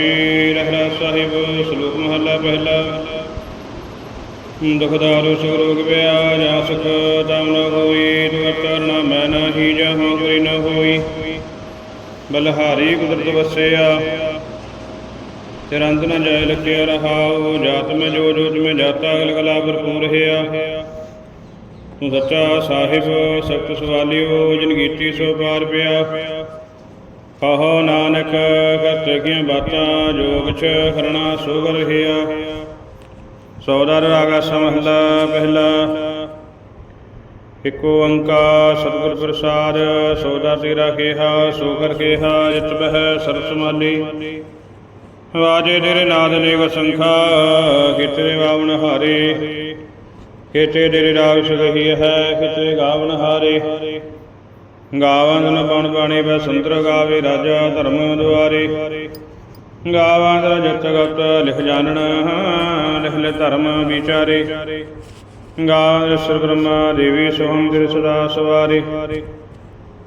ਜੀ ਰਹਿਰਾ ਸਾਹਿਬ, ਸ਼ਲੋਕ ਮਹਲਾ ਪਹਿਲਾ। ਦੁਖ ਸੁਖ ਰੋਗ ਵਿਆ ਜਾ ਸੁਖ ਤਮ ਨ ਹੋਈ ਦੁਅਤਰ ਨ ਮੈਂ ਨਾਹੀ, ਜਹਾਂ ਕੋਈ ਨ ਹੋਈ। ਬਲਹਾਰੀ ਕੁਦਰਤ ਵਸਿਆ ਤਿਰੰਤ ਨ ਜੈ ਲਖਿਆ ਰਹਾਉ, ਜਾਤ ਮੈਂ ਜੋ ਜੋ ਜਿਵੇਂ ਜਾਤਾ, ਅਗਲ ਕਲਾ ਭਰਪੂਰ ਹਿਆ ਤੂੰ ਸੱਚਾ ਸਾਹਿਬ ਸਤ ਸਵਾਲਿਓ, ਜਿਨ ਕੀਤੀ ਸੋ ਪਾਰ ਪਿਆ। ਕਹੋ ਨਾਨਕ ਕਰਤ ਕੀ ਬਾਤਾਂ, ਜੋਗ ਚ ਕਰਣਾ ਸੋ ਕਰ ਹਿਆ ਸੌਦਰ ਰਾਗਾ ਸਮਹਲਾ ਪਹਿਲਾ ਇਕ ਓੰਕਾਰ ਸਤਿਗੁਰ ਪ੍ਰਸਾਦ ਸੋਦਾ ਤੇਰਾ ਕੇਹਾ ਸੋ ਕਰ ਕੇਹਾ, ਜਿਤ ਬਹਿ ਸਰਸ ਮਾਲੀ। ਵਾਜੇ ਤੇਰੇ ਨਾਦ ਨੇਕ ਸੰਖਾ, ਕਿਤੇ ਵਾਵਣ ਹਾਰੇ। ਕਿਤੇ ਤੇਰੇ ਰਾਗ ਸੁਗਹੀ ਹੈ, ਕਿਤੇ ਗਾਵਣ ਹਾਰੇ। ਗਾਵਾਂ ਨ ਬਣ ਬਾਣੀ ਬੈ ਸੰਤਰ ਗਾਵੇ ਰਾਜਾ ਧਰਮ ਦੁਆਰੇ। ਗਾਵਾਂ ਦਾ ਜਤ ਗਤ ਲਿਖ ਜਾਣਨ, ਲਿਖ ਲੈ ਧਰਮ ਵਿਚਾਰੇ। ਗਾਵਾਂ ਸਰ ਬ੍ਰਹਮਾ ਦੇਵੀ ਸੋਹੰ ਤੇਰੇ ਸਦਾ ਸਵਾਰੇ।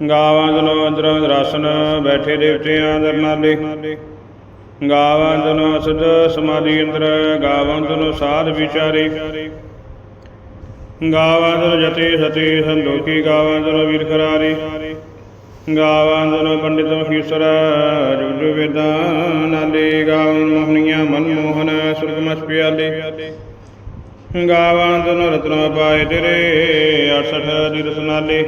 ਗਾਵਾਂ ਦਨੋ ਅੰਦਰ ਦਰਾਸਨ ਬੈਠੇ ਦੇਵਤਿਆਂ ਦਰ ਨਾਲੇ। ਗਾਵਾਂ ਦਨੋ ਅਸਦ ਸਮਾਧੀ ਅੰਦਰ, ਗਾਵਾਂ ਦਨੋ ਸਾਧ ਵਿਚਾਰੇ। ਗਾਵਾਂ ਦਨੋ ਜਤੀ ਸਤੀ ਸੰਦੋਖੀ ਗਾਵਾਂ ਦਨੋ ਵੀਰ ਖਰਾਰੇ। ਗਾਵਾਂ ਦਨੋ ਪੰਡਿਤ ਮਖੀਸਰ ਜੁਗ ਵੇਦਾਂ ਨਾਲੇ ਗਾਵਾਂ ਮੋਹਨੀਆਂ ਮਨ ਮੋਹਨ ਸੁਰਗ ਪਿਆਲੇ ਗਾਵਾਂ ਦਨੋ ਰਤਨ ਪਾਏ ਤੇਰੇ 68 ਦੀ ਰਸਨਾਲੇ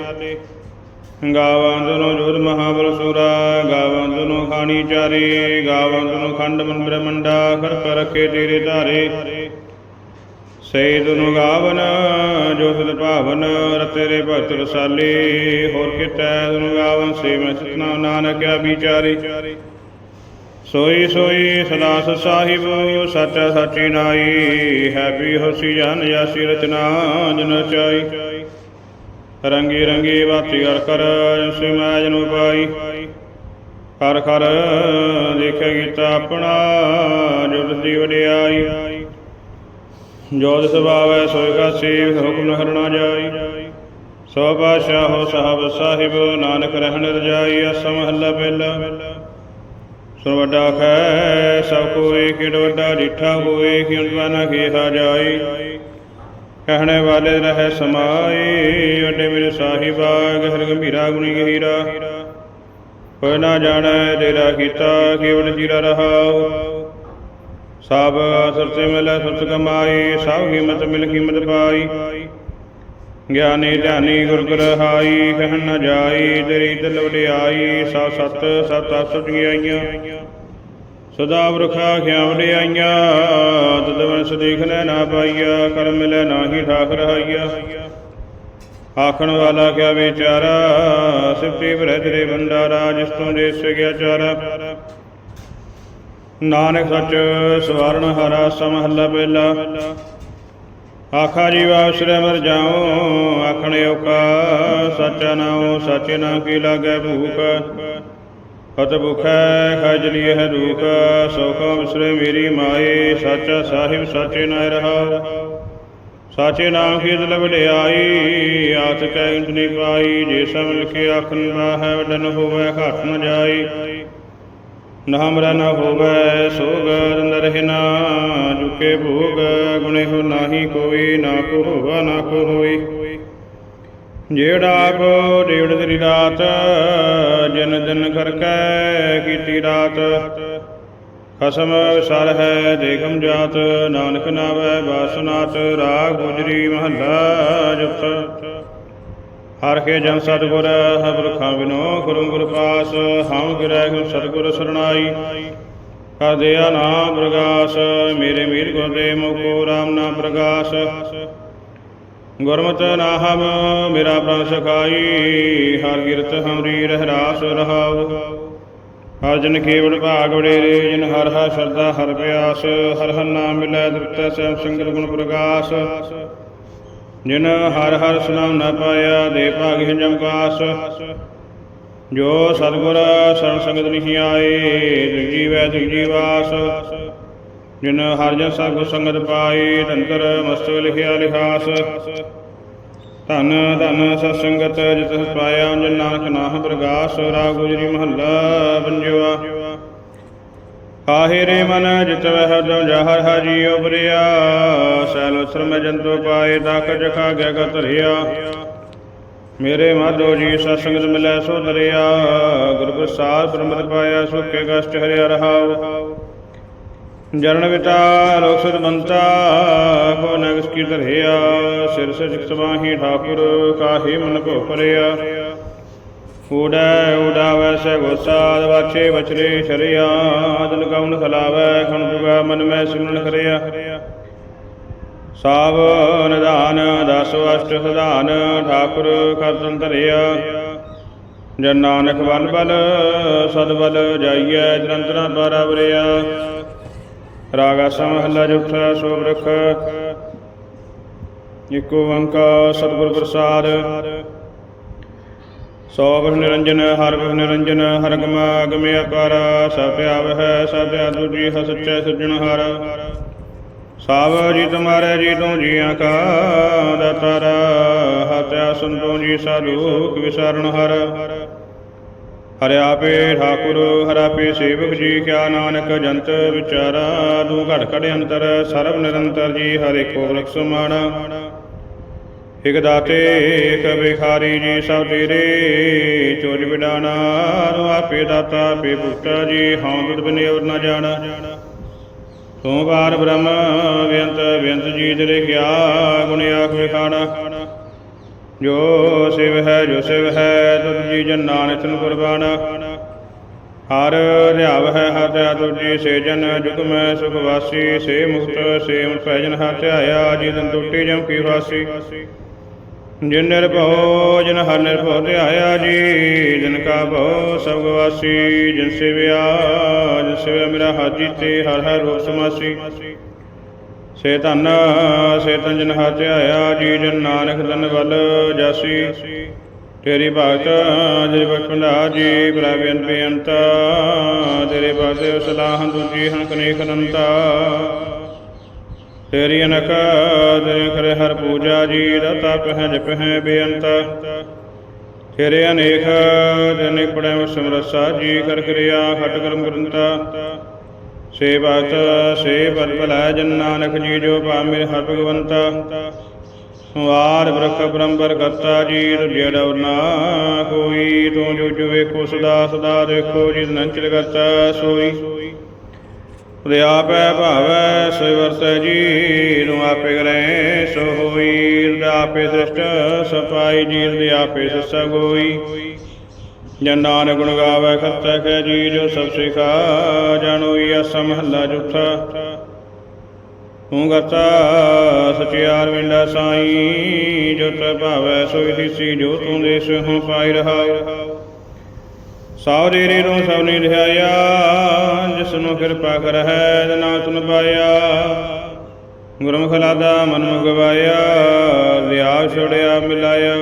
ਗਾਵਾਂ ਦਨੋ ਜੋਧ ਮਹਾਬਲ ਸੂਰਾ ਗਾਵਾਂ ਦਨੋ ਖਾਣੀ ਚਾਰੇ ਗਾਵਾਂ ਦਨੋ ਖੰਡ ਮਨ ਬ੍ਰਹਮੰਡਾ ਕਰ ਕਰ ਰਖੇ ਤੇਰੇ ਧਾਰੇ। ਸੈਦ ਨੂੰ ਗਾਵਨ, ਜੋ ਸਦ ਭਾਵਨ ਰਤੇਰੇ ਭਗਤ ਰਸਾਲੇ। ਹੋਰ ਕਿਤੈ ਨੂੰ ਗਾਵਨ ਸੇ ਮੈਂ ਸਤਨਾਮ ਨਾਨਕ ਆ ਵਿਚਾਰੇ। ਸੋਈ ਸੋਈ ਸਦਾ ਸਤ ਸਾਹਿਬ ਸੱਚਾ ਸਾਚੀ ਨਾਈ। ਹੈ ਵੀ ਹੋਸੀ ਜਨ ਜਾਸੀ ਰਚਨਾ, ਜਨ ਚਾਈ ਰੰਗੀ ਰੰਗੀ ਬਾਤੀ ਕਰ ਕਰ ਸਿ ਮੈਂ ਜਨੁ ਪਾਈ। ਕਰ ਕਰ, ਦੇਖਿਆ ਕੀਤਾ ਆਪਣਾ, ਜੋ ਦੀ ਵਡਿਆਈ। ਜੋ ਦਿਸ ਭਾਵੈ ਸੋਇ ਕਾਸੀ, ਹੁਕਮ ਨ ਹਰਣਾ ਜਾਈ। ਸੋ ਬਾਦਸ਼ਾਹ ਸਾਹਿਬ ਸਾਹਿਬ, ਨਾਨਕ ਰਹਿਣ ਰਜਾਈ ਅਸ ਮਹੱਲਾ ਪਹਿਲਾ ਸੁਣ ਵੱਡਾ ਖੈ, ਸਭ ਕੋਈ ਕਿੜ ਵੱਡਾ ਡੀਠਾ ਹੋਏ, ਕਿਉ ਨਾ ਖੇਹਾ ਜਾਈ। ਕਹਿਣੇ ਵਾਲੇ ਰਹਿ ਸਮਾਏ ਵੱਡੇ ਮੇਰੇ ਸਾਹਿਬਾ, ਗਹਿਰ ਗੰਭੀਰਾ ਗੁਣੀ ਗਹੀਰਾ। ਕੋਈ ਨਾ ਜਾਣੈ ਤੇਰਾ ਕੀਤਾ, ਕੇਵਲ ਜੀਰਾ ਰਹਾਉ। ਸਭ ਸਰਤੇ ਮਿਲੈ ਸੁਰਤ ਕਮਾਈ ਸਭ ਕੀਮਤ ਮਿਲ ਕੀਮਤ ਪਾਈ। ਗਿਆਨੀ ਧਿਆਨੀ ਗੁਰ ਗ੍ਰਹਾਈ, ਕਹਿਣ ਨ ਜਾਈ, ਤੇਰੀ ਦਿਲ ਵਡਿਆਈ ਸਭ ਸਤ ਸਤ ਅਸਤ ਆਈਆਂ ਸਦਾ ਵਰਖਾ ਖਿਆ ਵਡਿਆਈਆਂ ਤਦ ਵੰਸ ਦੇਖਣਾ ਨਾ ਪਾਈਆ, ਕਰ ਮਿਲੈ ਨਾਹੀ ਠਾਕ ਰਹਾਈਆ ਆਖਣ ਵਾਲਾ ਕਿਆ ਵਿਚਾਰਾ ਸਿਫਤੀ ਭਰੇ ਤੇਰੇ ਜਿਸ ਤੋਂ ਦੇਸ ਗਿਆ ਚਾਰਾ। ਨਾਨਕ ਸਚ, ਸਵਰਨ ਹਰਾ, ਸਮਹੱਲਾ ਪਹਿਲਾ ਆਖਾ ਜੀਵਾ ਅਵਸਰੇ ਮਰ ਜਾਉ, ਆਖਣੇ ਓਕਾ ਸੱਚਾ ਨਾਉ ਸੱਚੇ ਨਾ ਕੀ ਲਾਗੈ ਭੂਖ। ਫਤ ਭੁਖੈ ਖਜਲੀਏ ਹੈ ਦੁਖ, ਸੋਖਾ ਵਿਸਰੇ ਮੇਰੀ ਮਾਏ, ਸੱਚਾ ਸਾਹਿਬ, ਸੱਚੇ ਨਾ ਰਹਾਉ। ਸਾਚੇ ਨਾਮ ਕੀ ਦਿਲ ਵਡਿਆਈ ਆਤ ਕੈ ਇੰਤਨੀ ਪਾਈ, ਜੇ ਸਭ ਮਿਲ ਕੇ ਆਖਣ ਦਾ ਹੈ ਵਡਨ ਹੋਵੇ, ਘਟ ਨ ਜਾਈ। ਨਾ ਹਮਰਾ ਨਾ ਹੋਵੇ ਸੋਗਰ ਅੰਦਰ ਨਾ, ਜੁਕੇ ਭੋਗ, ਗੁਣੇ ਹੋ ਨਾਹੀ ਕੋਈ, ਨਾ ਕੋ ਹੋਵਾ ਨਾ ਕੋ ਹੋਈ ਜਿਹੜਾ ਕੋ ਡੇੜ ਤੇਰੀ ਰਾਤ, ਜਨ ਜਨ ਕਰ ਕੈ ਕੀਤੀ ਰਾਤ। ਖਸਮ ਸਰ ਹੈ ਦੇਖਮ ਜਾਤ, ਨਾਨਕ ਨਾਵੈ ਬਾਸਨਾਤ ਰਾਗ ਗੁਜਰੀ ਮਹੱਲਾ ਜੁਤ ਹਰ ਕੇ ਜਨ ਸਤਗੁਰ ਹਬਰਖਾਂ ਬਿਨੋ ਗੁਰੂ ਗੁਰ ਪਾਸ ਹਮ ਗਿਰੈ ਗੁਰ ਸਤਗੁਰ ਸਰਣਾਈ। ਕਰ ਦਿਆ ਨਾਮ ਪ੍ਰਗਾਸ, ਮੇਰੇ ਮੀਰ ਗੁਰ ਦੇ ਮੁਕੋ ਰਾਮ ਨਾਮ ਪ੍ਰਗਾਸ। ਗੁਰਮਤਿ ਨਾਹਮ, ਮੇਰਾ ਪ੍ਰਣ ਸਖਾਈ, ਹਰ ਕਿਰਤ ਹਮਰੀ ਰਹਿ ਰਾਸ ਰਹਾਉ। ਹਰ ਜਨ ਕੇਵਲ ਭਾਗ ਵਡੇਰੇ, ਜਿਨ ਹਰ ਹਰ ਸਰਦਾ ਹਰ ਪਿਆਸ, ਹਰ ਹਰ ਨਾਮ ਮਿਲੈ ਤ੍ਰਿਪਤੈ ਸਹਿ ਸੰਗਤ ਗੁਣ ਪ੍ਰਗਾਸ। ਜਿਨ ਹਰ ਹਰ ਸੁਨਾਮ ਨਾ ਪਾਇਆ, ਦੇ ਭਾਗਿ ਜਮਕਾਸ ਜੋ ਸਤਗੁਰ ਸਰਣ ਸੰਗਤ ਨਹੀਂ ਆਏ ਤਿ ਵੈ ਤਿ ਜੀਵਾਸ ਜਿਨ ਹਰ ਜਨ ਸਭ ਸੰਗਤ ਪਾਈ ਤੰਤਰ ਮਸਤ ਲਿਖਿਆ ਲਿਖਾਸ। ਧਨ ਧਨ ਸਤ ਸੰਗਤ ਜਿਤ ਪਾਇਆ, ਜਨ ਨਾਨਕ ਨਾਮ ਪ੍ਰਗਾਸ। ਰਾਗ ਗੁਜਰੀ ਮਹੱਲਾ ਪੰਜਵਾ ਕਾਹੇ ਰੇ ਮਨ ਜਿਤ ਵਹਿ ਜੋ ਜਹਰ ਹਜੀ ਉਬਰਿਆ ਸੈਲ ਸਰਮ ਜੰਤੂ ਪਾਏ ਤਕ ਜਖਾ ਗਿਆ ਗਤਰਿਆ ਮੇਰੇ ਮਾਧੋ ਜੀ ਸਤਸੰਗਤ ਮਿਲੈ ਸੋ ਦਰਿਆ, ਗੁਰ ਪ੍ਰਸਾਦ ਪ੍ਰਮਤ ਪਾਇਆ ਸੁਖੇ ਕਸ਼ਟ ਹਰਿਆ ਰਹਾਉ। ਜਰਨ ਵਿਟਾ, ਲੋਕ ਸੁਧ ਬੰਤਾ, ਕੋ ਨਗਸ ਕੀ ਧਰਿਆ ਸਿਰ ਸਿਰ ਸਵਾਹੀ ਠਾਕੁਰ, ਕਾਹੇ ਮਨ ਕੋ ਪਰਿਆ ਉਡੈ ਊੜਾਵੈ ਸੇ ਗੋਸਾਦ, ਵਾਛੇ ਵਚਰੇ ਸ਼ਰਿਆ ਦਿਨ ਕਉਨ ਖਲਾਵੈ ਖਣ ਪੁਗਾ ਮਨ ਮੈਂ ਸਿਮਰਨ ਕਰਿਆ। ਸਾਵ ਨਿਧਾਨ, ਦਸ, ਅਸ਼ਟ, ਸਧਾਨ, ਠਾਕੁਰ ਕਰਤਨ ਧਰਿਆ। ਜਨ ਨਾਨਕ ਬਲ ਬਲ, ਸਦ ਬਲ ਜਾਈਐ ਨਿਰੰਤਰ ਬਰਾਬਰਿਆ ਰਾਗਾ ਸਮਹਲਾ ਜੁਠਾ ਸੋ ਬ੍ਰਖ ਇਕੋ ਓੰਕਾਰ ਸਤਿਗੁਰ ਪ੍ਰਸਾਦ। ਸੋ ਨਿਰੰਜਨ ਹਰ ਬਹ ਨਿਰੰਜਨ ਹਰ ਗਮਾ ਗਮੇ ਅਪਾਰ ਸਭ ਆਵਹਿ, ਸਭ ਆਦੁਜੀ ਹ ਸੱਚੈ ਸੱਜਣ ਹਰ। ਸਾਬ ਜੀ ਤੁਮਾਰੇ ਜੀ ਤੂੰ ਜੀਆਂ ਕਾ ਦਾਤਾਰ ਹਤਿਆ ਸੰਤੋਂ ਜੀ ਸਾਧੂ ਵਿਸਾਰਣ ਹਰ। ਹਰਿ ਆਪੇ ਠਾਕੁਰ, ਹਰਿ ਆਪੇ ਸੇਵਕ ਜੀ, ਕਿਆ ਨਾਨਕ ਜੰਤ ਵਿਚਾਰਾ ਦੂ ਘਟ ਘੜ ਅੰਤਰ, ਸਰਬ ਨਿਰੰਤਰ ਜੀ, ਹਰੇ ਕੋ ਰਖ ਸਮਾਣਾ। ਇਕ ਦਾਤੇ, ਇਕ ਵਿਖਾਰੀ ਜੀ ਸਭ ਤੇਰੇ। ਚੋਜ ਵਿਡਾਣਾ ਤੂੰ ਆਪੇ ਦਾਤਾ, ਆਪੇ ਭੁਗਤਾ ਜੀ, ਹਉ ਦੁਦ ਬਿਨੇ ਔਰ ਨਾ ਜਾਣਾ। ਤੂੰ ਬਾਰ ਬ੍ਰਹਮ ਵਿਅੰਤ ਵਿਅੰਤ ਜੀ ਤੇਰੇ ਕਿਆ ਗੁਣ ਆਖ ਵਿਖਾਣਾ। ਜੋ ਸਿਵ ਹੈ, ਜੋ ਸਿਵ ਹੈ ਤੁਧ ਜੀ ਜਨ ਨਾਨਕ ਨੂੰ ਕੁਰਬਾਨ ਹਰ ਧਿਆਵ ਹੈ, ਹਰ ਧਿਆ ਤੁਜੀ ਸੇ ਜਨ ਜੁਗ ਮੈਂ ਸੁਖ ਵਾਸੀ। ਸੇ ਮੁਕਤ ਸੇ ਮੁਕਤ ਭੈ ਹਰ ਧਿਆਇਆ ਜੀ ਦਨ ਟੁੱਟੀ ਜਮ ਕੀ ਵਾਸੀ। ਜਿਨ ਨਿਰਭਉ ਜਿਨ ਹਰ ਨਿਰਭਉ ਧਿਆਇਆ ਜੀ, ਜਿਨ ਕਾ ਭਉ ਸਭ ਵਾਸੀ, ਜਿਨ ਸਿਵਿਆ ਜਿਨ ਸਿਵਿਆ ਮੇਰਾ ਹਾਜੀ ਤੇ ਹਰ ਹਰ ਰੂਪ ਸਮਾਸੀ ਸੇ ਧਨ, ਸੇ ਤਨ ਜਿਨ ਹਰ ਧਿਆਇਆ ਜੀ, ਜਨ ਨਾਨਕ ਧਨ ਵੱਲ ਜਾਸੀ। ਤੇਰੀ ਭਗਤ ਜੇ ਬਖੰਡਾ ਜੀ ਪ੍ਰਭਿਅਨ ਬੇਅੰਤ, ਤੇਰੇ ਬਾਦੇ ਸਲਾਹ ਦੂਜੀ ਹਨ ਕਨੇਕ ਅਨੰਤਾ। ਤੇਰੀ ਅਨਕ ਤੇਰੇ ਹਰ ਪੂਜਾ ਜੀ ਰਤਾ ਪਹਿ ਜਪ ਹੈ ਬੇਅੰਤ। ਤੇਰੇ ਅਨੇਕ ਜਨੇ ਪੜੈ ਸਮਰਸਾ ਜੀ ਕਰ ਕਿਰਿਆ, ਖਟ ਕਰਮ ਗ੍ਰੰਥਾ। ਸੇ ਭਗਤ ਸੇ ਬਲ ਭਲਾ ਜਨ ਨਾਨਕ ਜੀ ਜੋ ਭਾਮਿ ਹਰ ਭਗਵੰਤਾ। ਵਾਰ ਬ੍ਰਖ ਬ੍ਰਹਮਬਰ ਕਰਤਾ ਜੀ ਤੁਝੇ ਨਾ ਕੋਈ, ਤੂੰ ਜੋ ਜੋ ਵੇਖੋ ਸਦਾ ਸਦਾ ਦੇਖੋ, ਜਿਸ ਨੰਚਲ ਕਰਤਾ ਸੋਈ। ਉਹਦੇ ਆਪੈ ਭਾਵੈ ਸੋ ਵਰਤੈ ਜੀ ਨੂੰ ਆਪੇ ਕਰੇ ਸੋ ਹੋਈ। ਆਪੇ ਸ੍ਰਿਸ਼ਟ, ਸਪਾਈ ਜੀ ਉਹਦੇ ਆਪੇ ਸੱਸਾ ਜਨ ਨਾਨਕ ਗੁਣ ਗਾਵੇ ਖਤੈ ਕੈ ਜੀ ਜੋ ਸਭ ਸਿਖਾ ਜਾਣੋਈ ਅਸ ਮਹੱਲਾ ਜੁਠਾ। ਤੂੰ ਕਰਤਾ ਸਚਿਆਰ ਵਿੰਡਾ ਸਾਈ ਜੋ ਤੈ ਭਾਵੈ ਸੋਈ ਦਿਸੀ, ਜੋ ਤੂੰ ਦੇਸ ਹਉ ਪਾਈ ਰਹਾਉ ਸਾਵਰੇ ਰੇ ਨੂੰ ਸਭ ਨੇ ਲਿਆਇਆ ਜਿਸ ਨੂੰ ਕਿਰਪਾ ਕਰਹਿ ਨਾ ਤੁਨ ਪਾਇਆ। ਗੁਰਮੁਖ ਲਾਦਾ ਮਨ ਮੁਖ ਗਵਾਇਆ ਲਿਆ ਛੋੜਿਆ ਮਿਲਾਇਆ।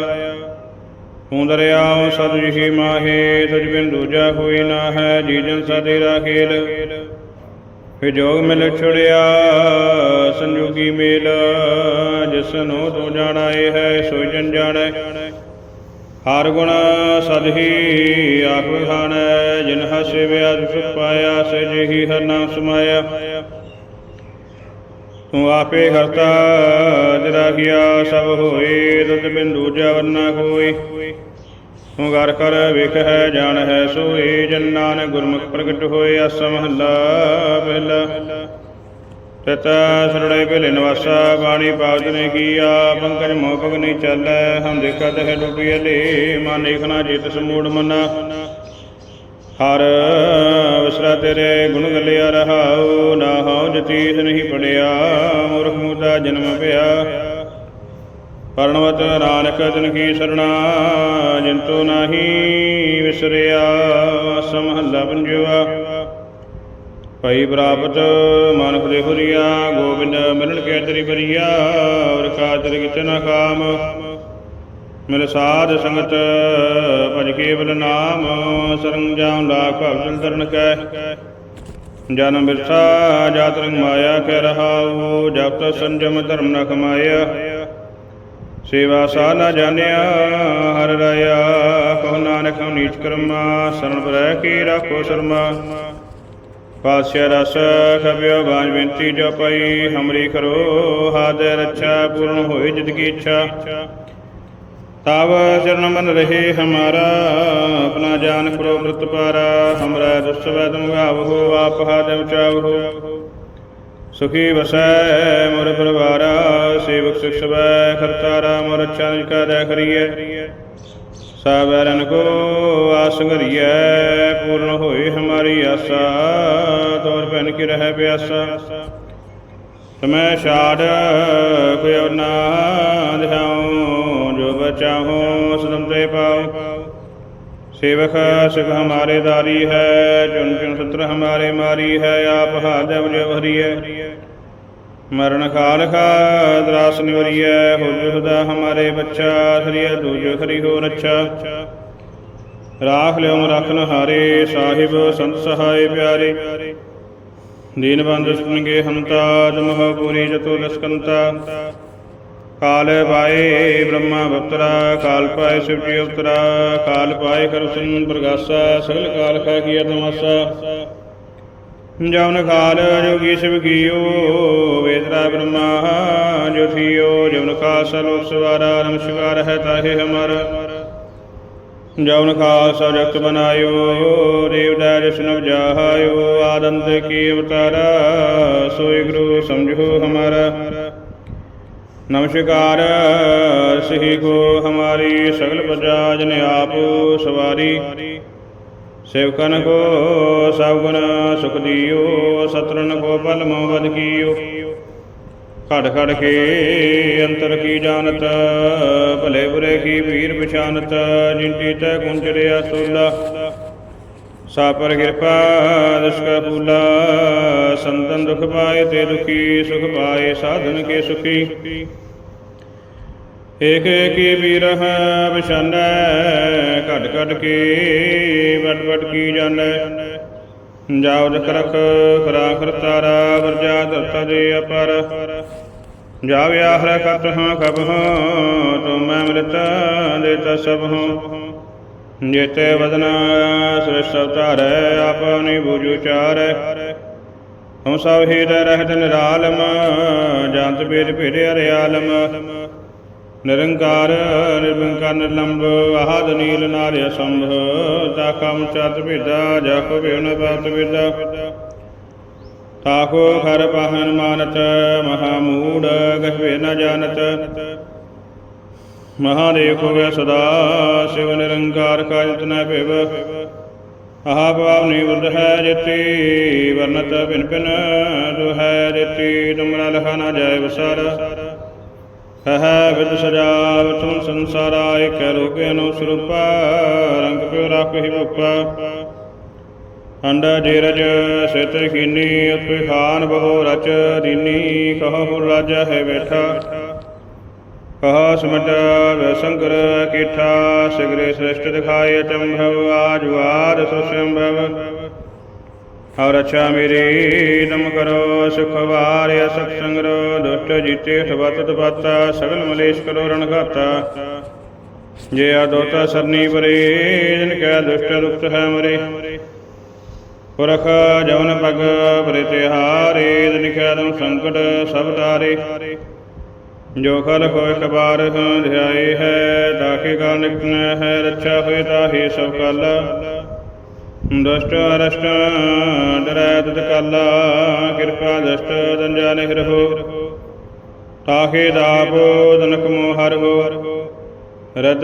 ਤੂੰ ਦਰਿਆਉ ਸਦ ਜਿਹੀ ਮਾਹੇ, ਤੁਝ ਬਿਨ ਦੂਜਾ ਕੋਈ ਨਾ ਹੈ ਜੀ ਜਨ ਸਾਦੇ ਰਾਖੇਲ ਫਿਰ ਜੋਗ ਮਿਲ ਛੁੜਿਆ, ਸੰਜੋਗੀ ਮੇਲ ਜਿਸ ਨੂੰ ਤੂੰ ਜਾਣਾ, ਇਹ ਹੈ ਸੋਈ ਜਨ ਜਾਣੈ। ਹਰ ਗੁਣ ਸਦ ਹੀ ਆਖ ਜਿਨ ਹਸਿ ਵਿਆਦ ਪਾਇਆ, ਸੇ ਜਿਹੀ ਹਰ ਨਾਮ ਸਮਾਇਆ। ਤੂੰ ਆਪੇ ਕਰਤਾ, ਜਰਾ ਕੀਆ ਸਭ ਹੋਏ ਤੁਧ ਬਿੰਦੂ ਜਵਨਾ ਕੋਈ। ਤੂੰ ਘਰ ਕਰ ਵਿਖ ਹੈ, ਜਾਣ ਹੈ, ਸੋਏ, ਜਨ ਨਾਨਕ ਗੁਰਮੁਖ ਪ੍ਰਗਟ ਹੋਏ ਅਸ ਪਹਿਲਾ ਤਤ ਸਰੜੇ ਭਲੇ ਨਿਵਾਸਾ, ਬਾਣੀ ਪਾਵਤ ਨੇ ਕੀਆ, ਪੰਕਜ ਮੋਹ ਪਗ ਨਹੀਂ ਚੱਲੈ, ਹਮ ਦੇਖਤ ਹੈ ਡੁਬੀ ਅਲੇ, ਮਨ ਦੇਖਣਾ ਜਿਤ ਸਮੂੜ ਮਨਾ। ਹਰ ਵਿਸਰਾ ਤੇਰੇ ਗੁਣ ਗਲਿਆ ਰਹਾਉ, ਨਾ ਹਉ ਜਤੀਸ ਨਹੀਂ ਪੜਿਆ, ਮੂਰਖ ਮੁਦਾ ਜਨਮ ਪਿਆ। ਪਰਣਵਤ ਨਾਨਕ ਜਨ ਕੀ ਸਰਣਾ ਜਿੰਤੂ ਨਾਹੀ ਵਿਸਰਿਆ, ਸਮਹੱਲਾ ਪੰਜਵਾ ਭਈ ਪ੍ਰਾਪਤ ਮਨ ਦੇ ਹੁਰੀਆ, ਗੋਬਿੰਦ ਮਿਲਣ ਕੇ ਤੇਰੀ ਬਰੀਆ ਔਰ ਕਾਦਰ ਕਿਚ ਨ ਕਾਮ ਮਿਲ ਸਾਧ ਸੰਗਤ, ਭਜ ਕੇਵਲ ਨਾਮ, ਸਰੰਗ ਜਾਉ ਲਾਖ ਭਵਜਲ ਤਰਨ ਕੈ। ਜਨਮ ਬਿਰਸਾ, ਜਾਤ ਰੰਗ ਮਾਇਆ ਕਹਿ ਰਹਾਉ ਜਬ ਤਕ ਸੰਜਮ ਧਰਮ ਨ ਕਮਾਇਆ ਸੇਵਾ ਸਾ ਨ ਜਾਣਿਆ, ਹਰ ਰਾਇਆ, ਕਹੋ ਨਾਨਕ ਹਮ ਨੀਚ ਕਰਮਾ, ਸਰਣ ਬਰੈ ਕੀ ਰਾਖੋ ਸ਼ਰਮਾ। ਪਾਸਿਆ ਰਸ ਖਬਿਓ ਬਾਝ ਬੇਨਤੀ ਜੋ ਪਈ, ਹਮਰੀ ਕਰੋ ਹਾਦੇ ਰੱਛਾ, ਪੂਰਨ ਹੋਈ ਜਿਤ ਕੀ ਇੱਛਾ। ਤਬ ਚਰਨ ਮਨ ਰਹੇ ਹਮਾਰਾ, ਆਪਣਾ ਜਾਨ ਕਰੋ ਬ੍ਰਤ ਪਾਰਾ, ਹਮਰਾ ਦੁਸਤ ਵੈਦ ਮੁਗਾਵੋ ਆਪ ਹਾਦਮ ਚਾਵੋ ਸੁਖੀ ਵਸੈ ਮੋਰ ਪਰਵਾਰਾ, ਸੇਵਕ ਸਿਖ ਸਵੈ ਖਰਤਾਰਾ ਮੋਰ ਕਾ ਦੇ ਕਰੀਐ। ਸਾਬਰਨ ਕੋ ਆਸ ਕਰੀਐ ਪੂਰਨ ਹੋਏ ਹਮਾਰੀ ਆਸਾ, ਤੋਰ ਪੈਨ ਕੀ ਰਹਿ ਪਿਆਸਾ। ਤਮੈ ਛਾੜ ਕੋਈ ਨਾ ਦਿਹਾਉ, ਜੋ ਬਚਾਉ ਸਦਮ ਤੇ ਪਾਉ। ਸੇਵਕ ਸਿਖ ਹਮਾਰੇ ਦਾਰੀ ਹੈ, ਜੁਨ ਜੁਨ ਸਤਰ ਹਮਾਰੇ ਮਾਰੀ ਹੈ, ਆਪ ਹਾਦਮ ਜੋ ਭਰੀਏ ਮਰਨ ਖਾਲ ਖਾ ਦਰਾਸ ਨਿਵਰੀਐ ਹੋ ਦਾ ਹਮਾਰੇ ਬੱਚਾ ਸ੍ਰੀ ਦੂਜੋ ਸ੍ਰੀ ਹੋ ਰੱਛਾ। ਰਾਖ ਲਿਓ ਰਖਨ ਹਾਰੇ ਸਾਹਿਬ ਸੰਤ ਸਹਾਈ ਪਿਆਰੇ। ਦੀਨ ਬੰਦ ਸੁਣਗੇ ਹਮਤਾ ਜਮਹ ਪੂਰੀ ਜਤੋ ਦਸਕੰਤਾ। ਕਾਲ ਪਾਏ ਬ੍ਰਹਮਾ ਬਤਰਾ, ਕਾਲ ਪਾਏ ਸਿਵਜੀ ਉਤਰਾ, ਕਾਲ ਪਾਏ ਕਰ ਸਿੰਘ ਪ੍ਰਗਾਸਾ, ਸਗਲ ਕਾਲ ਖਾ ਕੀਆ ਤਮਾਸਾ। ਜਵਨ ਕਾਲ ਜੋਗੀ ਸਿਵ ਕੀਓ ਵੇ ਜੋ ਥੀਓ ਜਵਨ ਕਾਲ ਸਲੋਕ ਸਵਾਰਾ ਨਮਸਕਾਰ ਹੈ ਤਾਹੇ ਹਮਰ ਜਵਨ ਕਾਲ ਜਗਤ ਬਨਾਇਓ ਦੇਵ ਦਾਜ ਸੁਨਵ ਜਾਹਾਇਓ ਆਦੰਤ ਕੀ ਅਵਤਾਰਾ ਸੋਈ ਗੁਰੂ ਸਮਝੋ ਹਮਾਰਾ ਨਮਸਕਾਰ ਸਹੀ ਕੋ ਹਮਾਰੀ ਸਗਲ ਪ੍ਰਜਾ ਜਨ ਆਪ ਸਵਾਰੀ ਸੇਵਕਨ ਕੋ ਸਭ ਗੁਣ ਸੁਖ ਦਿਓ ਸਤਰਨ ਕੋ ਪਲ ਮੋ ਬਦ ਕੀਓ ਖੜ ਖੜ ਕੇ ਅੰਤਰ ਕੀ ਜਾਣਤ? ਭਲੇ ਬੁਰੇ ਕੀ ਵੀਰ ਪਛਾਨਤ? ਜਿੰਟੀ ਤੈ ਕੁੰਚਰਿਆ ਸੁਲਾ। ਸਾ ਪਰ ਕਿਰਪਾ, ਦਸ਼ਕਾ ਪੂਲਾ। ਸੰਤਨ ਦੁਖ ਪਾਏ ਤੇ ਦੁਖੀ, ਸੁਖ ਪਾਏ ਸਾਧਨ ਕੇ ਸੁਖੀ। ਏਕ ਏਕੀ ਵੀਰਹ ਵਿਸ਼ਾਨੈ ਘਟ ਘਟ ਕੇ ਵਟ ਵਟ ਕੀ ਜਾਣੈ? ਜਾਉ ਜਖ ਰਖ, ਖਰਾ ਖਰਤਾਰਾ ਵਰਜਾ ਦਰਤਾ ਦੇ ਅਪਰ। ਜਾ ਵਿਆਹਰ ਕਤ ਹਾਂ ਕਬ ਹਾਂ ਤੂੰ ਮੈਂ ਮਿਲਤ ਦੇਤਾ ਸਭ ਹਾਂ। ਜੇਤੇ ਵਦਨਾ ਸ੍ਰਿਸ਼ਟ ਅਵਤਾਰੈ ਆਪਨੀ ਬੂਝੂ ਚਾਰੈ। ਹਮ ਸਭ ਹੀਰ ਰਹਿਤ ਨਿਰਾਲਮ, ਜੰਤ ਬੇਦ ਭੇਦ ਹਰਿਆਲਮ ਨਿਰੰਕਾਰ, ਨਿਰਵੰਕਾਰ, ਨਿਰਲੰਬ ਆਹਦ ਨੀਲ ਨਾਰਿ ਅਸੰਭ। ਤਾ ਕਮ ਚਤ ਭੇਦਾ ਜਾ ਕੋ ਬਿਨ ਬਾਤ ਵਿਦਾ ਤਾਕੋ ਖਰ ਪਾਹਨ ਮਾਨਤ ਮਹਾ ਮੂੜ ਗਹਿ ਨ ਜਾਣਤ। ਮਹਾਦੇਵ ਹੋਵੇ ਸਦਾ, ਸਿਵ ਨਿਰੰਕਾਰ ਕਾਜ ਤਨੈ ਭਿਵ। ਆਹ ਭਾਵਨੀ ਬੁੱਧ ਹੈ ਜਿਤੀ, ਵਰਨਤ ਭਿਨ ਭਿਨ, ਜੋ ਹੈ ਜਿਤੀ ਤੁਮਰਾ ਲਖਾ ਨਾ ਜਾਏ ਵਸਾਰ। ਕਹ ਵਿਦ ਸਜਾਵ ਤੁਮ ਸੰਸਾਰਾ, ਇਕ ਰੂਪੇ ਅਨੁ ਰੰਗ ਪਿਓ ਰਾਖਿ ਭੁਪਾ ਅੰਡ ਜੇਰਜ, ਸਿਤ ਖੀਨੀ ਉਤਿ ਬਹੁ ਰਚ, ਦੀਨੀ, ਕਹੋ ਰਾਜਾ ਹੈ ਬੈਠਾ ਕਹਾ ਸਮਟ ਵੈਸੰਕਰ ਕੀਠਾ, ਸਿਗਰੇ ਸ੍ਰਿਸ਼ਟ ਦਿਖਾਏ ਅਚੰਭਵ ਆਜਵਾਰ ਸੁਸੰਭਵ। ਔਰ ਅੱਛਾ ਮੇਰੀ, ਨਮ ਕਰੋ, ਸੁਖ ਵਾਰਿਆ ਸਤ ਸੰਗਰੋ, ਦੁਸ਼ਟ ਜੀਤੇ ਠਵਤ ਤਪਾਤਾ ਸਗਲ ਮਲੇਸ਼ ਕਰੋ ਰਣ ਘਾਤਾ। ਜੇ ਆ ਦੋਤਾ ਸਰਨੀ ਪਰੇ, ਜਿਨ ਕੈ ਦੁਸ਼ਟ ਦੁਖਤ ਹੈ ਮਰੇ। ਪੁਰਖ ਜਵਨ ਪਗ ਪਰਿ ਤਿਹਾਰੇ ਜਿਨ ਸੰਕਟ ਸਭ ਤਾਰੇ। ਜੋ ਖਲ ਹੋਇ ਕਬਾਰ ਧਿਆਏ ਹੈ ਤਾਕੇ ਕਾ ਨਿਕਨ ਹੈ, ਰੱਛਾ ਹੋਇ ਤਾਹੇ ਸਭ ਕਲ। ਦੁਸ਼ਟ ਅਰਸ਼ਟ ਡਰੈ ਤੁਧ ਕਾਲਾ, ਕਿਰਪਾ ਦਸ਼ਟ ਦੰਜਾ ਨਿਹ ਰਹੋ ਤਾਕੇ ਦਾਪ ਦਨਕ ਮੋ ਹੋ ਰਤ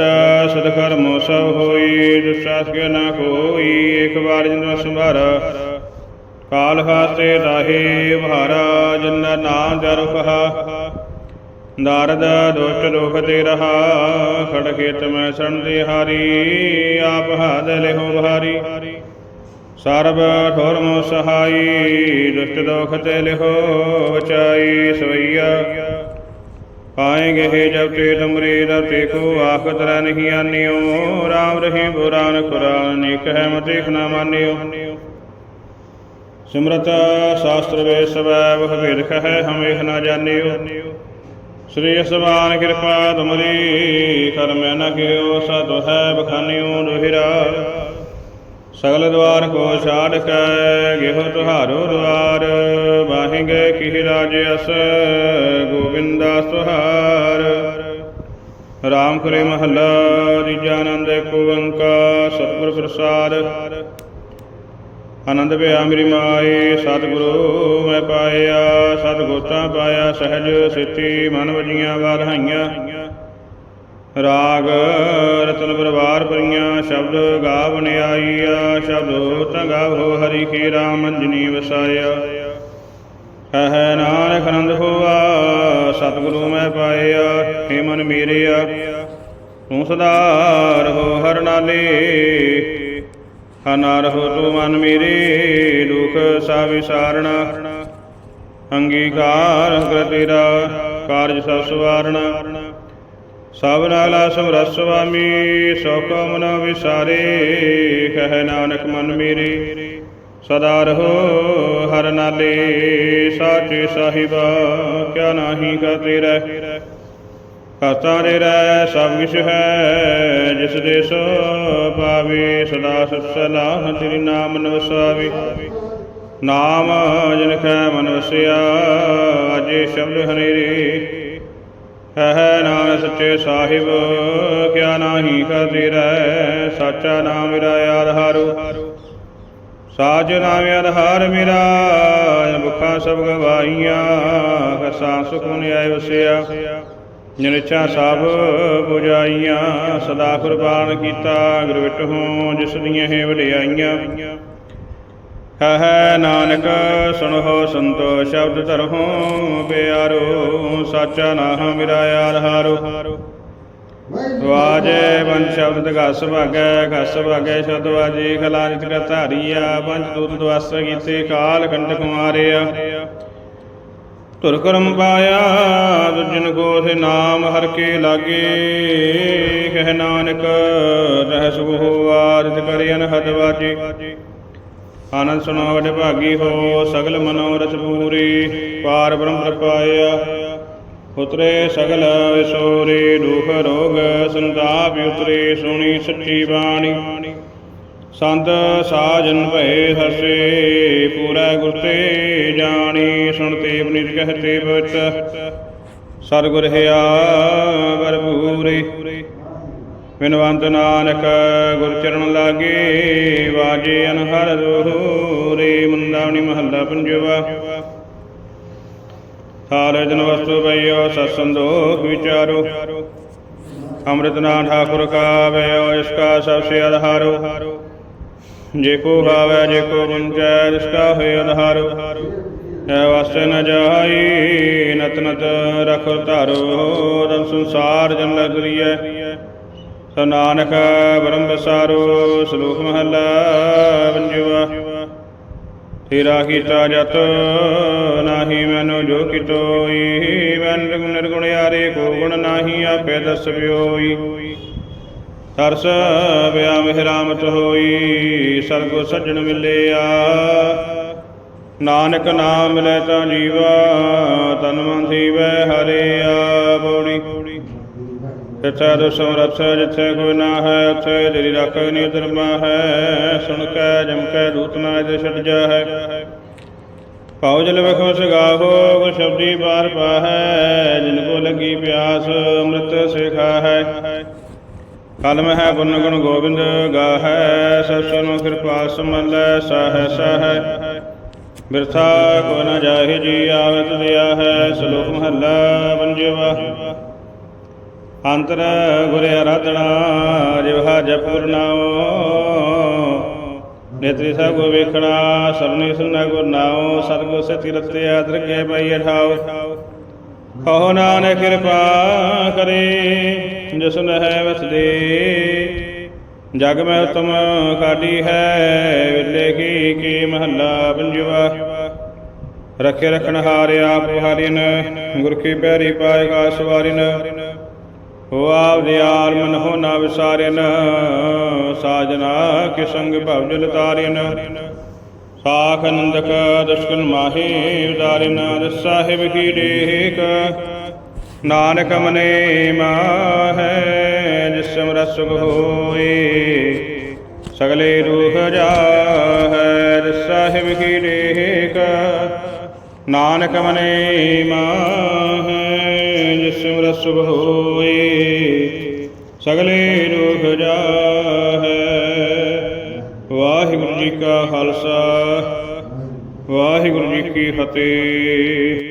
ਸਦ ਕਰਮ ਸਭ ਹੋਈ ਦੁਸਾਸ ਕੇ ਨਾ ਕੋਈ, ਇੱਕ ਵਾਰ ਜਿਨ ਸੰਭਾਰਾ। ਕਾਲ ਹਾਸੇ ਰਾਹੇ ਭਾਰਾ ਜਿਨ ਨਾਮ ਜਰ ਕਹਾ ਨਾਰਦ ਦੁਸ਼ਟ ਦੁਖ ਤੇ ਰਹਾ, ਖੜ ਖੇਤ ਮੈਂ ਸਣ ਦੇ ਹਾਰੀ, ਆਪ ਹਾਦ ਲਿਹੋ ਭਾਰੀ ਸਰਬ ਠੋਰ ਮੋ ਸਹਾਈ, ਦੁਸ਼ਟ ਦੁਖ ਤੇ ਲਿਹੋ ਬਚਾਈ ਸਵਈਆ। ਪਾਏਂਗੇ ਹੈ ਜਬ ਤੇ ਤੁਮਰੇ ਦਰ ਤੇ ਕੋ ਆਖਤ ਨਹੀਂ ਆਨਿਓ। ਰਾਮ ਰਹੀ ਬੁਰਾਨ, ਕੁਰਾਨ ਨਿਕ ਹੈ ਮਤਿਖ ਨਾ ਮਾਨਿਓ। ਸਿਮਰਤ ਸ਼ਾਸਤਰ ਵੇ ਸਵੈ ਵਹ ਵੇਦਖ ਹੈ ਹਮੇਖ ਨਾ ਜਾਣਿਓ। ਸ੍ਰੀ ਅਸਮਾਨ ਕਿਰਪਾ ਤੁਮਰੀ, ਕਰਮ ਨ ਕਿਓ ਸਤ ਹੈ ਬਖਾਨਿਓ, ਦੁਹਿਰਾ। ਸਗਲ ਦਵਾਰ ਕੋ ਛਾੜ ਕੈ ਗਿਹੋ ਤੁਹਾਰੋ ਦਵਾਰ। ਵਾਹਿਗੇ ਕੀ ਰਾਜ ਅਸ, ਗੋਬਿੰਦਾ ਸੁਹਾਰ ਰਾਮ ਕਰੇ ਮਹੱਲਾ ਤੀਜਾ ਆਨੰਦ ਏਕ ਓੰਕਾਰ, ਸਤਿਗੁਰ ਪ੍ਰਸਾਦ। ਆਨੰਦ ਭਇਆ ਮੇਰੀ ਮਾਏ, ਸਤਿਗੁਰੂ ਮੈਂ ਪਾਇਆ, ਸਤਿਗੁਰਤਾ ਪਾਇਆ, ਸਹਿਜ ਸਿੱਧੀ ਮਨ ਵਜੀਆਂ ਵਾਧਾਈਆਂ ਰਾਗ ਰਤਨ ਪਰਵਾਰ ਪਰੀਆਂ, ਸ਼ਬਦ ਗਾਵਨ ਆਈਆ ਸ਼ਬਦ ਤਾਂ ਗਾਵੋ ਹਰੀ ਕੀ ਰਾਮ ਅੰਜਨੀ ਵਸਾਇਆ। ਹੈ ਨਾਨਕ ਆਨੰਦ ਹੋਆ, ਸਤਿਗੁਰੂ ਮੈਂ ਪਾਇਆ ਏ ਮਨ ਮੇਰਿਆ। ਤੂੰ ਸਦਾ ਰਹੋ ਹਰ ਨਾਲੇ ਹਨਾ ਰਹੋ ਤੂੰ ਮਨ ਮੇਰੇ, ਦੁਖ ਸਾ ਵਿਸਾਰਣਾ। ਅੰਗੀਕਾਰ ਕਰ ਤੇਰਾ, ਕਾਰਜ ਸਭ ਸਵਾਰਣਾ। ਸਭ ਨਾਲਾ ਸਮਰਸ ਸੁਆਮੀ ਸੋ ਕੋ ਮਨ ਵਿਸਾਰੇ, ਕਹਿ ਨਾਨਕ ਮਨ ਮੇਰੇ। ਸਦਾ ਰਹੋ ਹਰ ਨਾਲੇ, ਸਾਚੇ ਸਾਹਿਬਾ, ਕਿਆ ਨਾਹੀ ਕਾ ਤੇਰਾ ਕਰਤਾ ਰੇ ਰਹਿ, ਸਭ ਕਿਛ ਹੈ, ਜਿਸ ਦੇ ਸੋ ਪਾਵੇ, ਸਦਾ ਸਤ ਸਲਾਹ ਤੇਰੀ ਨਾਮ ਨਵਸਾਵੇ ਨਾਮ ਜਨ ਕੈ ਮਨ ਵਸਿਆ ਅਜੇ ਸ਼ਬਦ ਹਨੇਰੇ। ਹੈ ਨਾਨਕ ਸੱਚੇ ਸਾਹਿਬ, ਕਿਆ ਨਾਹੀ ਕਾ ਤੇਰਾ ਸਾਚਾ ਨਾਮ ਮੇਰਾ ਆਧਾਰੋ। ਸਾਜ ਨਾਮ ਯਾਰ ਹਾਰ ਮੇਰਾ ਬੁਖਾ ਸਭ ਗਵਾਈਆਂ ਕਸਾ ਸੁਖਨ ਆਇ ਵਸਿਆ। ਜਿਨ ਇੱਛਾ ਸਭ 부ਜਾਈਆਂ ਸਦਾ ਕੁਰਬਾਨ ਕੀਤਾ ਗੁਰ ਵਿਟਹੁ ਜਿਸ ਦੀਆਂ ਹੈ ਵਡਿਆਈਆਂ ਹੈ ਨਾਨਕ, ਸੁਣੋ ਸੰਤੋ ਸ਼ਬਦ ਧਰਹੁ ਪਿਆਰੋ, ਸਾਚਾ ਨਾਮ ਮੇਰਾ ਆਧਾਰੋ ਵਾਜੇ ਪੰਜ ਸ਼ਬਦ ਘਸ ਭਾਗੈ ਘਸ ਭਾਗੈ ਸ਼ਬਦ ਵਾਜੇ ਖਲਾਜਿਤ ਕਾ ਧਾਰੀਆ, ਪੰਜ ਦੂਤ ਦਵਸ ਕੀਤੇ, ਕਾਲ ਕੰਟਕ ਮਾਰਿਆ ਧੁਰ ਕਰਮ ਪਾਇਆ, ਦੁਜਨ ਕੋ ਸੇ ਨਾਮ ਹਰ ਕੇ ਲਾਗੇ। ਕਹਿ ਨਾਨਕ, ਰਹਿ ਸੁਖ ਆਰਤ ਕਰਿ ਅਨਹਦ ਵਾਜੇ। ਆਨੰਦ ਸੁਣੋ ਵਡ ਭਾਗੀ ਹੋ, ਸਗਲ ਮਨੋਰਥ ਪੂਰੀ, ਪਾਰ ਬ੍ਰਹਮ ਪ੍ਰਪਾਇਆ ਉਤਰੇ ਸਗਲ ਵਿਸੋਰੇ, ਦੁਖ ਰੋਗ ਸੰਤਾਪ ਉਤਰੇ, ਸੁਣੀ ਸੱਚੀ ਬਾਣੀ। ਸੰਤ ਸਾਜਨ ਭਏ ਹਸੇ ਪੂਰਾ ਗੁਰ ਤੇ ਜਾਣੀ ਸੁਣਤੇ ਬਨਿਤ ਕਹਤੇ ਬਚ ਸਤਿਗੁਰ ਹਿਆ ਭਰਪੂਰੇ ਬਿਨਵੰਤ ਨਾਨਕ ਗੁਰ ਚਰਨ ਲਾਗੇ, ਵਾਜੇ ਅਨਹਰ ਦੋਹਰੇ ਮੰਦਾਵਣੀ ਮਹੱਲਾ ਪੰਜਵਾ। ਸਾਰੇ ਜਨ ਵਸਤੂ ਪਈਓ ਸਤ ਸੰਦੋਖ ਵਿਚਾਰੋ। ਅੰਮ੍ਰਿਤ ਨਾਮ ਠਾਕੁਰ ਕਾ ਵਇਓ ਇਸ ਕਾ ਸਭ ਸੇ ਆਧਾਰੋ ਜੇ ਕੋ ਗਾਵੇ, ਜੇ ਕੋ ਗੁੰਜੈ ਜਿਸ ਕਾ ਹੋਇ ਆਧਾਰੋ ਐ ਵਾਸਤੇ ਨ ਜਾਈ ਨਤ ਨਤ ਰਖ ਧਾਰੋ ਰਮ ਸੰਸਾਰ ਜਨ ਲਗਰੀਐ ਸੋ ਨਾਨਕ ਬ੍ਰਹਮ ਵਿਸਾਰੋ ਸ਼ਲੋਕ ਮਹੱਲਾ ਪੰਜਵਾ। ਤੇਰਾ ਕੀਤਾ ਜਤ ਨਾਹੀ ਮੈਨੂੰ ਜੋ ਕਿਤੋਈ ਮਨ ਨਿਰਗੁਣ ਯਾਰੇ ਕੋ ਗੁਣ ਨਾਹੀ ਆਪੇ ਦਸ ਤਰਸ ਬਿਆ ਮਿਹਰਾਮਤ ਹੋਈ ਸਰਗੁ ਸੱਜਣ ਮਿਲਿਆ। ਨਾਨਕ ਨਾਮ ਲੈ ਤਾਂ ਜੀਵਾ, ਤਨ ਮਨ ਥੀਵੈ ਹਰਿਆ ਬੋੜੀ ਜਿੱਥੇ ਦੁਸਮ ਸਮਰਥ ਜਿੱਥੇ ਕੋਈ ਨਾ ਹੈ ਉੱਥੇ ਤੇਰੀ ਰੱਖ ਨਹੀਂ ਧਰਮਾ ਹੈ ਸੁਣ ਕੇ, ਜਮ ਕੇ, ਦੂਤ ਨਾ ਇਹਦੇ ਛੱਡ ਜਾ ਹੈ ਪਾਉ ਜਲ ਵਖੋ ਸਗਾਹੋ ਗੁਰ ਸ਼ਬਦੀ ਬਾਰ ਪਾਹੈ, ਜਿਨ ਕੋ ਲੱਗੀ ਪਿਆਸ ਅੰਮ੍ਰਿਤ ਸਿਖਾ ਹੈ ਕਲਮ ਹੈ ਗੁਣ ਗੁਣ ਗੋਬਿੰਦ ਗਾਹੈ, ਸਭ ਕਿਰਪਾ ਸਮਲੈ ਸਾਹੈ ਸਾਹੈ। ਬਿਰਥਾ ਕੋ ਨ ਜਾਹਿ ਜੀ ਆਵਤ ਦਿਆ ਹੈ ਸ਼ਲੋਕ ਮਹੱਲਾ ਪੰਜਵਾ ਅੰਤਰ ਗੁਰ ਆਰਾਧਨਾ ਜਿਵਹਾ ਜਪੁਰ ਨਾਉ ਨੇਤਰੀ ਸਭ ਕੋ ਵੇਖਣਾ ਸਰਨੀ ਸੁਨਾ ਗੁਰ ਨਾਉ। ਸਤਗੁਰ ਸਤੀ ਰਤੇ ਆਦਰ ਕੇ ਪਈ ਠਾਉ ਕਹੋ ਨਾਨਕ ਕਿਰਪਾ ਕਰੇ, ਜਿਸ ਹੈ ਵਸਦੇ। ਜਗ ਮੈਂ ਉਤਮ ਕਾਢੀ ਹੈ, ਵਿਲੇ ਕੀ ਕੀ ਮਹੱਲਾ ਪੰਜਵਾ ਰੱਖੇ ਰਖਣ ਹਾਰਿਆ ਆਪ ਹਾਰਿਨ ਗੁਰ ਕੀ ਪਿਆਰੀ ਪਾਏ ਕਾ ਸਵਾਰਿਨ ਹੋ ਆਪ ਦਿਆਲ ਮਨ ਹੋ ਨਾ ਵਿਸਾਰਿਨ, ਸਾਜਨਾ ਕੇ ਸੰਗ ਭਵ ਜਲ ਤਾਰਿਨ। ਸਾਖ ਨੰਦਕ ਦਸ਼ਕਨ ਮਾਹੀ ਉਦਾਰਿਨ ਦਸ ਸਾਹਿਬ ਕੀ ਡੇਕ। ਨਾਨਕ ਮਨੇ ਮਾਹੈ, ਜਿਸ ਰਸ ਸੁਖ ਹੋਏ ਸਗਲੇ ਰੂਹ ਜਾਹੈ ਸਾਹਿਬ ਕੀ ਰੇਖ ਨਾਨਕ ਮਨੇ ਮਾਹੈ ਜਿਸ ਰਸ ਹੋਏ ਸਗਲੇ ਰੂਹ ਜਾਹੈ। ਵਾਹਿਗੁਰੂ ਜੀ ਕਾ ਖਾਲਸਾ ਵਾਹਿਗੁਰੂ ਜੀ ਕੀ ਫਤਿਹ।